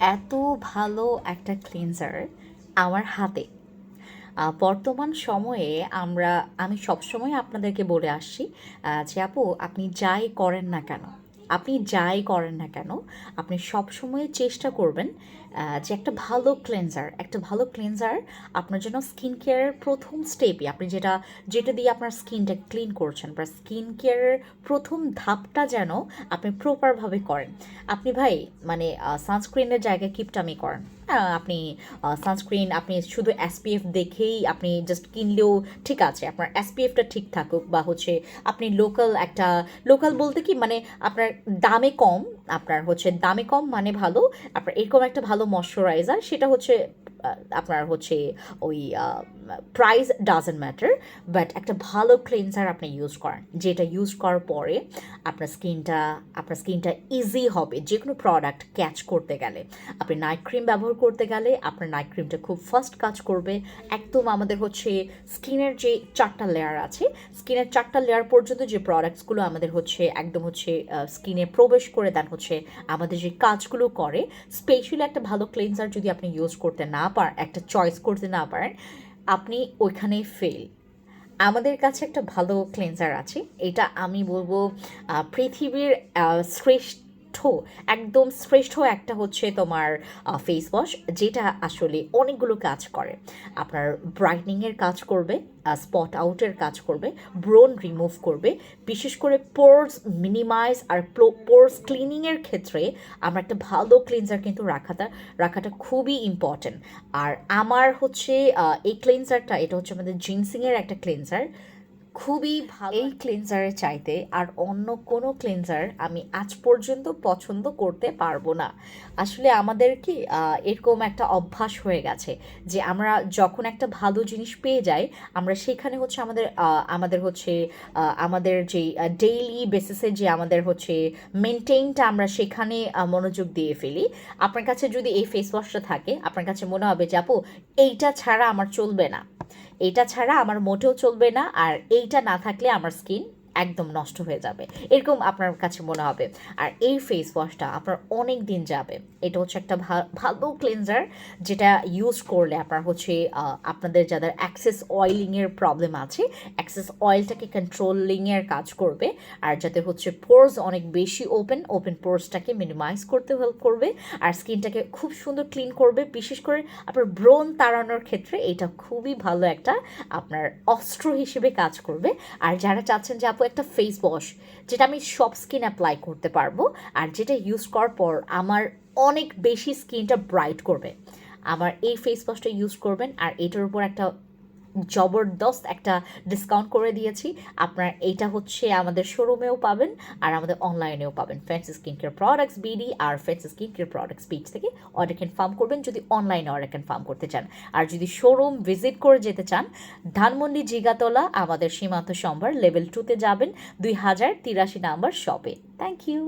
এত ভালো একটা ক্লিনজার আমার হাতে। বর্তমান সময়ে আমরা, আমি সবসময় আপনাদেরকে বলে আসছি যে আপু, আপনি যাই করেন না কেন আপনি যাই করেন না কেন, আপনি সবসময় চেষ্টা করবেন যে একটা ভালো ক্লেনজার একটা ভালো ক্লেনজার আপনার জন্য স্কিন কেয়ারের প্রথম স্টেপই আপনি যেটা যেটা দিয়ে আপনার স্কিনটা ক্লিন করছেন বা স্কিন কেয়ারের প্রথম ধাপটা যেন আপনি প্রপারভাবে করেন। আপনি ভাই মানে সানস্ক্রিনের জায়গায় কিপটামি করেন। আপনি সানস্ক্রিন আপনি শুধু এসপিএফ দেখেই আপনি জাস্ট কিনলেও ঠিক আছে, আপনার এসপিএফটা ঠিক থাকুক বা হচ্ছে আপনি লোকাল একটা লোকাল বলতে কি মানে আপনার দামে কম, আপনার হচ্ছে দামে কম মানে ভালো, আপনার এরকম একটা ভালো ময়শ্চারাইজার সেটা হচ্ছে আপনার হচ্ছে ওই প্রাইস ডাজেন্ট ম্যাটার বাট একটা ভালো ক্লিনজার আপনি ইউজ করেন, যেটা ইউজ করার পরে আপনার স্কিনটা আপনার স্কিনটা ইজি হবে যে কোনো প্রোডাক্ট ক্যাচ করতে গেলে। আপনি নাইট ক্রিম ব্যবহার করতে গেলে আপনার নাইট ক্রিমটা খুব ফার্স্ট কাজ করবে। একদম আমাদের হচ্ছে স্কিনের যে চারটা লেয়ার আছে, স্কিনের চারটা লেয়ার পর্যন্ত যে প্রোডাক্টসগুলো আমাদের হচ্ছে একদম হচ্ছে স্কিনে প্রবেশ করে দেন হচ্ছে, আমাদের যে কাজগুলো করে স্পেশালি একটা ভালো ক্লিনজার যদি আপনি ইউজ করতে না পারেন একটা চয়েস করতে না পারেন আপনি ওইখানে ফেল আমাদের কাছে একটা ভালো ক্লেন্সার আছে এটা আমি বলব পৃথিবীর আহ, শ্রেষ্ঠ, একদম শ্রেষ্ঠ একটা হচ্ছে তোমার ফেস ওয়াশ যেটা আসলে অনেকগুলো কাজ করে। আপনার ব্রাইটনিংয়ের কাজ করবে স্পট আউটের কাজ করবে ব্রোন রিমুভ করবে। বিশেষ করে পোর্স মিনিমাইজ আর পোর্স ক্লিনিংয়ের ক্ষেত্রে আমার একটা ভালো ক্লিনজার কিন্তু রাখাটা রাখাটা খুবই ইম্পর্ট্যান্ট আর আমার হচ্ছে এই ক্লিনজারটা এটা হচ্ছে আমাদের জিন্সিংয়ের একটা ক্লিনজার খুবই ভালো এই ক্লিনজারের চাইতে আর অন্য কোনো ক্লিনজার আমি আজ পর্যন্ত পছন্দ করতে পারব না। আসলে আমাদের কি এরকম একটা অভ্যাস হয়ে গেছে যে আমরা যখন একটা ভালো জিনিস পেয়ে যাই আমরা সেখানে হচ্ছে আমাদের আমাদের হচ্ছে আমাদের যে ডেইলি বেসিসে যে আমাদের হচ্ছে মেনটেনটা আমরা সেখানে মনোযোগ দিয়ে ফেলি। আপনার কাছে যদি এই ফেস ওয়াশটা থাকে আপনার কাছে মনে হবে যে আপু এইটা ছাড়া আমার চলবে না। এইটা ছাড়া আমার মোটেও চলবে না আর এইটা না থাকলে আমার স্কিন একদম নষ্ট হয়ে যাবে। এরকম আপনার কাছে মনে হবে। আর এই ফেস ওয়াশটা আপনার অনেক দিন যাবে। এটা হচ্ছে একটা ভালো ক্লিনজার যেটা ইউজ করলে আপনার হচ্ছে আপনাদের যাদের অ্যাক্সেস অয়েলিংয়ের প্রবলেম আছে অ্যাক্সেস অয়েলটাকে কন্ট্রোলিংয়ের কাজ করবে। আর যাতে হচ্ছে পোর্স অনেক বেশি ওপেন ওপেন পোর্সটাকে মিনিমাইজ করতে হেল্প করবে। আর স্কিনটাকে খুব সুন্দর ক্লিন করবে। বিশেষ করে আপনার ব্রণ তাড়ানোর ক্ষেত্রে এটা খুবই ভালো একটা আপনার অস্ত্র হিসেবে কাজ করবে। আর যারা চাচ্ছেন যে আপু একটা ফেস ওয়াশ যেটা আমি সব স্কিন অ্যাপ্লাই করতে পারব আর যেটা ইউজ করার পর আমার অনেক বেশি স্কিনটা ব্রাইট করবে। আমার এই ফেস ওয়াশটা ইউজ করবেন আর এটার উপর একটা জবরদস্ত একটা ডিসকাউন্ট করে দিয়েছি। আপনার এইটা হচ্ছে আমাদের শোরুমেও পাবেন আর আমাদের অনলাইনেও পাবেন। Fancy skin care products BD আর ফ্যান্সি স্কিন কেয়ার প্রোডাক্টস পিচ থেকে অর্ডার কনফার্ম করবেন যদি অনলাইনে অর্ডার কনফার্ম করতে চান। আর যদি শোরুম ভিজিট করে যেতে চান, ধানমন্ডি জিগাতলা আমাদের সীমান্ত সম্ভার লেভেল টুতে যাবেন। দুই হাজার তিরাশি নাম্বার শপে থ্যাংক ইউ